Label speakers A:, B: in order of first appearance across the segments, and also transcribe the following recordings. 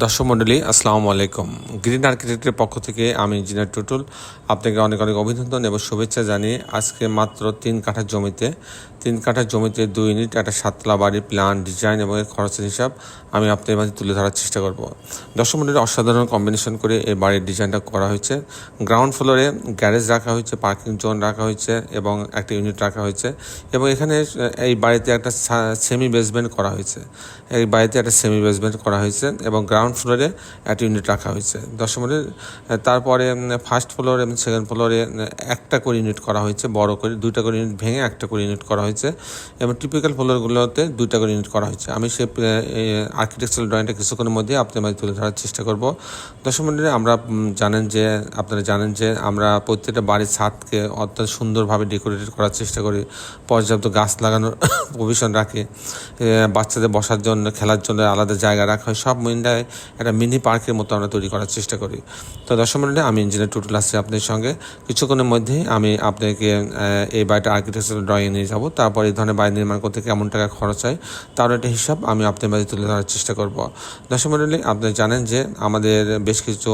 A: দর্শক মণ্ডলী, আসসালামু আলাইকুম। গ্রিন আর্কিটেক্টের পক্ষ থেকে আমি ইঞ্জিনিয়ার টুটুল। আপনাকে অনেক অনেক অভিনন্দন এবং শুভেচ্ছা জানিয়ে আজকে মাত্র তিন কাঠা জমিতে, তিন কাঠা জমিতে দুই ইউনিট, একটা সাতলা বাড়ির প্ল্যান ডিজাইন এবং এর খরচের হিসাব আমি আপনাদের মাঝে তুলে ধরার চেষ্টা করব। দর্শক মণ্ডলী, অসাধারণ কম্বিনেশন করে এই বাড়ির ডিজাইনটা করা হয়েছে। গ্রাউন্ড ফ্লোরে গ্যারেজ রাখা হয়েছে পার্কিং জোন রাখা হয়েছে এবং একটা ইউনিট রাখা হয়েছে এবং এখানে এই বাড়িতে একটা সেমি বেসমেন্ট করা হয়েছে। এই বাড়িতে একটা সেমি বেসমেন্ট করা হয়েছে এবং গ্রাউন্ড ফ্লোরে একটা ইউনিট রাখা হয়েছে। দশমনে তারপরে ফার্স্ট ফ্লোর এবং সেকেন্ড ফ্লোরে একটা করে ইউনিট করা হয়েছে, বড় করে, দুইটা করে ইউনিট ভেঙে একটা করে ইউনিট করা হয়েছে এবং টিপিক্যাল ফ্লোরগুলোতে দুইটা করে ইউনিট করা হয়েছে। আমি সে আর্কিটেকচারাল ড্রয়িংটা কিছুক্ষণের মধ্যে আপনাদের মাঝে তুলে ধরার চেষ্টা করব। দশমন্ডলে আমরা জানেন যে, আপনারা জানেন যে, আমরা প্রত্যেকটা বাড়ির ছাদকে অত্যন্ত সুন্দরভাবে ডেকোরেটেড করার চেষ্টা করি। পর্যাপ্ত গাছ লাগানোর প্রভিশন রাখি। বাচ্চাদের বসার জন্য, খেলার জন্য আলাদা জায়গা রাখা হয়। সব মিন্ডায় একটা মিনি পার্কের মতো আমরা তৈরি করার চেষ্টা করি। তো দর্শক মন্ডলে, আমি ইঞ্জিনিয়ার টুটুল আসছি আপনাদের সঙ্গে। কিছুক্ষণের মধ্যেই আমি আপনাকে এই বাড়িটা আর্কিটেকচারাল ড্রয়িং নিয়ে যাব। তারপর এই ধরনের বাড়ি নির্মাণ করতে কেমন টাকা খরচ হয়, তার একটা হিসাব আমি আপনার মাঝে তুলে ধরার চেষ্টা করব। দর্শক মন্ডলী, আপনি জানেন যে আমাদের বেশ কিছু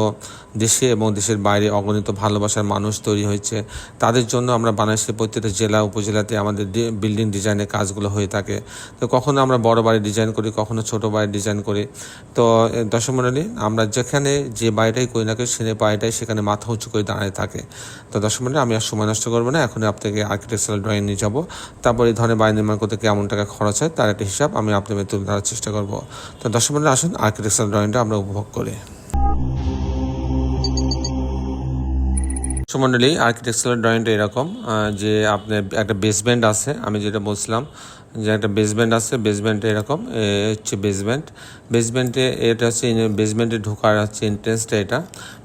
A: দেশে এবং দেশের বাইরে অগণিত ভালোবাসার মানুষ তৈরি হয়েছে। তাদের জন্য আমরা বাংলাদেশের প্রত্যেকটা জেলা, উপজেলাতে আমাদের বিল্ডিং ডিজাইনের কাজগুলো হয়ে থাকে। তো কখনো আমরা বড় বাড়ি ডিজাইন করি, কখনো ছোট বাড়ি ডিজাইন করি। তো দর্শক মন্ডলী আমরা যেখানে যে বাড়িটাই করি না সে বাড়িটাই সেখানে মাথা উঁচু করে দাঁড়িয়ে থাকে। তো দর্শক মন্ডলী আমি আর সময় নষ্ট করব না এখন আপনাকে আর্কিটেকচারাল ড্রয়িং নিয়ে যাব। তারপর এই ধরনের বাড়ি নির্মাণ করতে কেমন টাকা খরচ হয়, তার একটা হিসাব আমি আপনাদের তুলে ধরার চেষ্টা করব। তো দর্শক মন্ডলী আসুন আর্কিটেকচারাল ড্রয়িংটা আমরা উপভোগ করি। সুমন্ডলী আর্কিটেকচারাল ড্রয়িংটা এরকম যে আপনার একটা বেসমেন্ট আছে, আমি যেটা বলছিলাম যে একটা বেসমেন্ট আছে বেসমেন্টে এরকম হচ্ছে বেসমেন্ট বেসমেন্টে এটা হচ্ছে বেসমেন্টে ঢোকার হচ্ছে এন্ট্রেন্সটা এটা।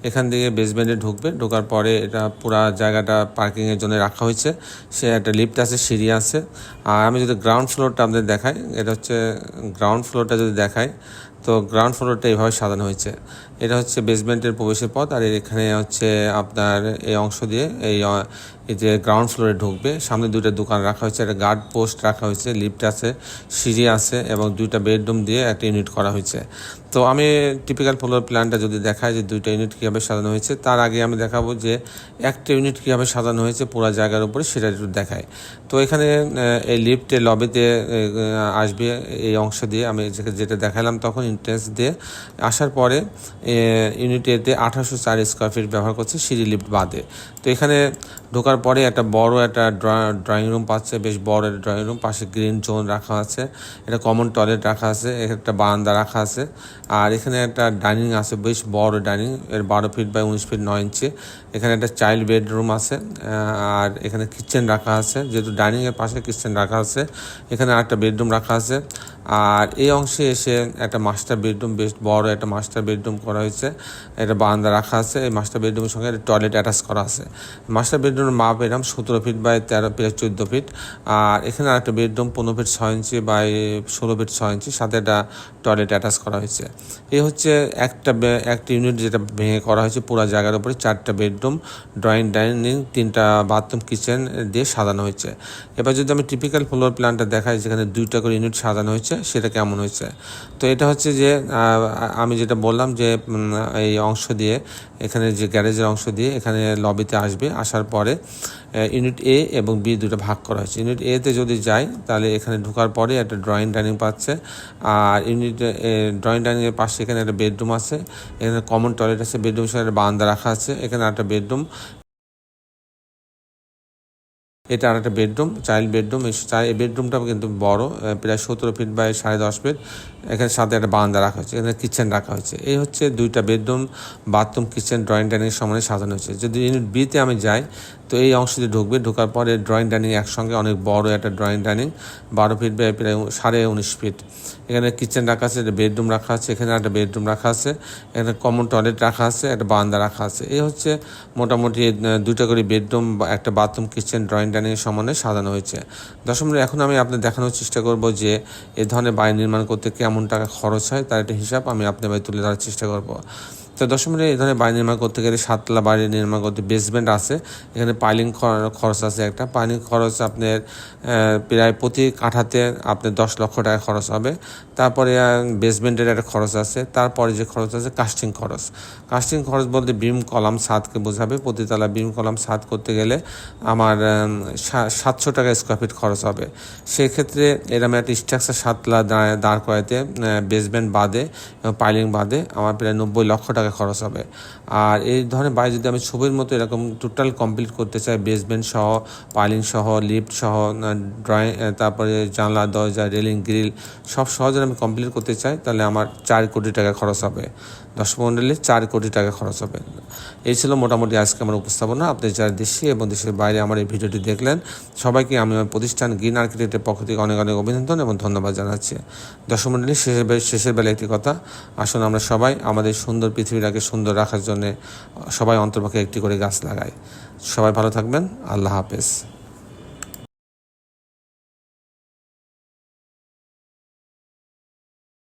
A: এখান থেকে বেসমেন্টে ঢুকবে, ঢোকার পরে এটা পুরা জায়গাটা পার্কিংয়ের জন্য রাখা হয়েছে। সে একটা লিফট আছে, সিঁড়ি আছে। আর আমি যদি গ্রাউন্ড ফ্লোরটা আপনাদের দেখাই, এটা হচ্ছে গ্রাউন্ড ফ্লোরটা যদি দেখাই, তো গ্রাউন্ড ফ্লোরটা এইভাবে সাজানো হয়েছে। এটা হচ্ছে বেসমেন্টের প্রবেশের পথ, আর এখানে হচ্ছে আপনার এই অংশ দিয়ে, এই এই যে গ্রাউন্ড ফ্লোরে ঢুকবে, সামনে দুইটা দোকান রাখা হয়েছে, একটা গার্ড পোস্ট রাখা হয়েছে লিফট আছে সিঁড়ি আছে এবং দুইটা বেডরুম দিয়ে একটা ইউনিট করা হয়েছে। তো আমি টিপিক্যাল ফ্লোর প্ল্যানটা যদি দেখাই যে দুইটা ইউনিট কীভাবে সাজানো হয়েছে, তার আগে আমি দেখাবো যে একটা ইউনিট কীভাবে সাজানো হয়েছে পুরো জায়গার উপরে সেটা একটু দেখায় তো এখানে এই লিফটে লবিতে আসবে এই অংশ দিয়ে আমি যেটা দেখালাম তখন ইন্ট্রেন্স দিয়ে আসার পরে ইউনিট এতে আঠারোশো চার স্কোয়ার ফিট ব্যবহার করছে সিঁড়ি লিফট বাদে। তো এখানে ঢোকার পরে একটা বড় একটা ড্রয়িং রুম পাচ্ছে, বেশ বড় একটা ড্রয়িং রুম পাশে গ্রিন জোন রাখা আছে এটা কমন টয়লেট রাখা আছে, একটা বারান্দা রাখা আছে, আর এখানে একটা ডাইনিং আছে, বেশ বড় ডাইনিং এর বারো ফিট বাই উনিশ ফিট নয় ইঞ্চি এখানে একটা চাইল্ড বেডরুম আছে আর এখানে কিচেন রাখা আছে, যেহেতু ডাইনিংয়ের পাশে কিচেন রাখা আছে, এখানে একটা বেডরুম রাখা আছে, আর এই অংশে এসে একটা মাস্টার বেডরুম বেশ বড় একটা মাস্টার বেডরুম করা হয়েছে, একটা বারান্দা রাখা আছে, এই মাস্টার বেডরুমের সঙ্গে টয়লেট অ্যাটাচ করা আছে। মাস্টার বেডরুমের মাপ এরকম সতেরো ফিট বাই তেরো ফিট, চোদ্দ ফিট। আর এখানে আরেকটা বেডরুম পনেরো ফিট ছয় ইঞ্চি বাই ষোলো ফিট ছয় ইঞ্চি। সাথে একটা টয়লেট অ্যাটাচ করা হয়েছে। এই হচ্ছে একটা একটা ইউনিট যেটা ভেঙে করা হয়েছে পুরো জায়গার উপরে। চারটা বেডরুম, ড্রয়িং, ডাইনিং, তিনটা বাথরুম, কিচেন দিয়ে সাজানো হয়েছে। এবার যদি আমি টিপিক্যাল ফ্লোর প্ল্যানটা দেখাই, যেখানে দুইটা করে ইউনিট সাজানো হয়েছে, সেটা কেমন হয়েছে? তো এটা হচ্ছে যে আমি যেটা বললাম যে এই অংশ দিয়ে, এখানে যে গ্যারেজের অংশ দিয়ে, এখানে লবিতে আসবে। আসার পরে ইউনিট এ এবং বি দুটো ভাগ করা হয়েছে। ইউনিট এতে যদি যাই, তাহলে এখানে ঢোকার পরে একটা ড্রয়িং ডাইনিং পাচ্ছে। আর ইউনিট ড্রয়িং ডাইনিংয়ের পাশে এখানে একটা বেডরুম আছে। এখানে কমন টয়লেট আছে বেডরুম সাথে একটা বারান্দা রাখা আছে। এখানে একটা বেডরুম এটা আর একটা বেডরুম, চাইল্ড বেডরুম, এই বেডরুমটা কিন্তু বড় প্রায় সতেরো ফিট বাই সাড়ে দশ ফিট। এখানে সাথে একটা বারান্দা রাখা হয়েছে, এখানে কিচেন রাখা হয়েছে। এই হচ্ছে দুইটা bedroom, bathroom, kitchen, drawing dining সমানে সাজানো হয়েছে। যদি ইউনিট বিতে আমি যাই, তো এই অংশ দিয়ে ঢুকবে, ঢোকার পরে ড্রয়িং, ডাইনিং একসঙ্গে অনেক বড় একটা ড্রয়িং, ডাইনিং, বারো ফিট বাই প্রায় সাড়ে উনিশ ফিট। এখানে কিচেন রাখা আছে, একটা বেডরুম রাখা আছে, এখানে একটা বেডরুম রাখা আছে, এখানে কমন টয়লেট রাখা আছে, একটা বারান্দা রাখা আছে। এই হচ্ছে মোটামুটি দুইটা করে বেডরুম একটা বাথরুম, কিচেন, ড্রয়িং ডাইনিং সমানে সাজানো হয়েছে। দশম এখন আমি আপনার দেখানোর চেষ্টা করব যে এ ধরনের বাড়ি নির্মাণ করতে কেমন টাকা খরচ হয়, তার একটা হিসাব আমি আপনার তুলে ধরার চেষ্টা করব। তো দশ মিনিট এই বাড়ি নির্মাণ করতে গেলে সাততলা বাড়ি নির্মাণ করতে বেসমেন্ট আছে। এখানে পাইলিং খরচ আছে একটা। পাইলিং খরচ আপনার প্রায় প্রতি কাঠাতে আপনার দশ লক্ষ টাকা খরচ হবে। তারপরে বেসমেন্টের একটা খরচ আছে। তারপরে যে খরচ আছে কাস্টিং খরচ। কাস্টিং খরচ বলতে বিম কলাম ছাদকে বোঝাবে। প্রতিতলা বিম কলাম ছাদ করতে গেলে আমার সাতশো টাকা স্কোয়ার ফিট খরচ হবে। সেক্ষেত্রে এরকম একটা স্ট্রাকচার সাতলা দাঁড় করাইতে বেসমেন্ট বাদে পাইলিং বাদে আমার প্রায় নব্বই লক্ষ টাকা খরচ হবে। আর এই ধরনের বাড়ি যদি আমি ছবির মতো এরকম টোটাল কমপ্লিট করতে চাই বেসমেন্ট সহ পাইলিং সহ লিফট সহ ড্রয়িং তারপরে জানলা, দরজা রেলিং গ্রিল সব সহজে আমি কমপ্লিট করতে চাই, তাহলে আমার চার কোটি টাকা খরচ হবে। দশ মন্ডলে চার কোটি টাকা খরচ হবে। এই ছিল মোটামুটি আজকে আমার উপস্থাপনা। আপনি যারা দেশে এবং দেশের বাইরে আমার এই ভিডিওটি দেখলেন, সবাইকে আমি আমার প্রতিষ্ঠান গ্রিন আর্কিটেক্টের পক্ষ থেকে অনেক অনেক অভিনন্দন এবং ধন্যবাদ জানাচ্ছি। দর্শক মন্ডলী শেষের শেষের বেলা একটি কথা, আসুন আমরা সবাই আমাদের সুন্দর পৃথিবীটাকে সুন্দর রাখার জন্য সবাই অন্তর্পক্ষে একটি করে গাছ লাগায়। সবাই ভালো থাকবেন। আল্লাহ হাফেজ।